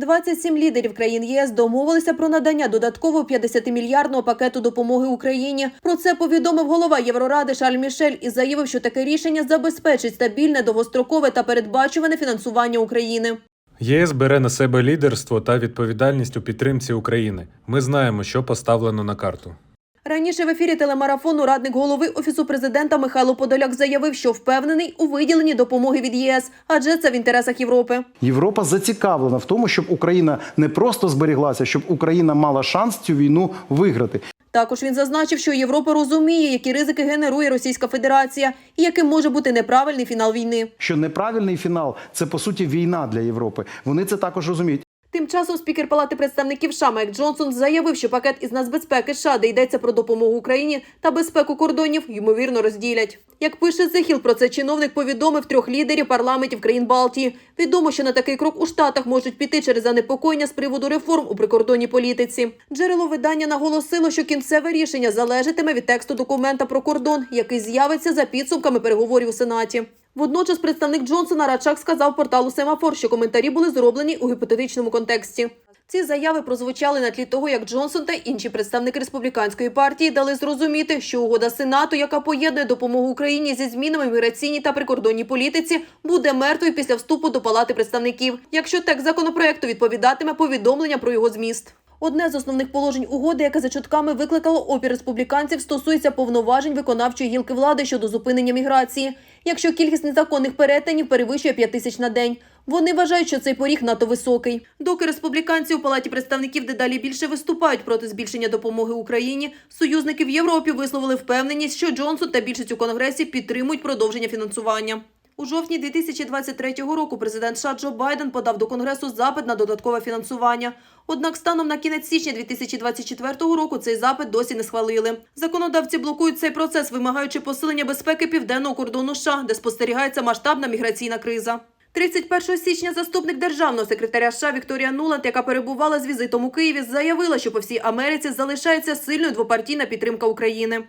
27 лідерів країн ЄС домовилися про надання додаткового 50-мільярдного пакету допомоги Україні. Про це повідомив голова Євроради Шарль Мішель і заявив, що таке рішення забезпечить стабільне, довгострокове та передбачуване фінансування України. ЄС бере на себе лідерство та відповідальність у підтримці України. Ми знаємо, що поставлено на карту. Раніше в ефірі телемарафону радник голови офісу президента Михайло Подоляк заявив, що впевнений у виділенні допомоги від ЄС, адже це в інтересах Європи. Європа зацікавлена в тому, щоб Україна не просто зберіглася, щоб Україна мала шанс цю війну виграти. Також він зазначив, що Європа розуміє, які ризики генерує Російська Федерація і яким може бути неправильний фінал війни. Що неправильний фінал це по суті війна для Європи. Вони це також розуміють. Тим часом спікер Палати представників США Майк Джонсон заявив, що пакет із нацбезпеки США, де йдеться про допомогу Україні та безпеку кордонів, ймовірно розділять. Як пише Hill, про це чиновник повідомив трьох лідерів парламентів країн Балтії. Відомо, що на такий крок у Штатах можуть піти через занепокоєння з приводу реформ у прикордонній політиці. Джерело видання наголосило, що кінцеве рішення залежатиме від тексту документа про кордон, який з'явиться за підсумками переговорів у Сенаті. Водночас представник Джонсона Радчак сказав порталу Семафор, що коментарі були зроблені у гіпотетичному контексті. Ці заяви прозвучали на тлі того, як Джонсон та інші представники республіканської партії дали зрозуміти, що угода Сенату, яка поєднує допомогу Україні зі змінами в міграційній та прикордонній політиці, буде мертвою після вступу до палати представників, якщо текст законопроекту відповідатиме повідомлення про його зміст. Одне з основних положень угоди, яке за чутками викликало опір республіканців, стосується повноважень виконавчої гілки влади щодо зупинення міграції. Якщо кількість незаконних перетинів перевищує 5 тисяч на день, вони вважають, що цей поріг надто високий. Доки республіканці у палаті представників дедалі більше виступають проти збільшення допомоги Україні, союзники в Європі висловили впевненість, що Джонсон та більшість у конгресі підтримують продовження фінансування. У жовтні 2023 року президент США Джо Байден подав до Конгресу запит на додаткове фінансування. Однак станом на кінець січня 2024 року цей запит досі не схвалили. Законодавці блокують цей процес, вимагаючи посилення безпеки південного кордону США, де спостерігається масштабна міграційна криза. 31 січня заступник державного секретаря США Вікторія Нуланд, яка перебувала з візитом у Києві, заявила, що по всій Америці залишається сильною двопартійна підтримка України.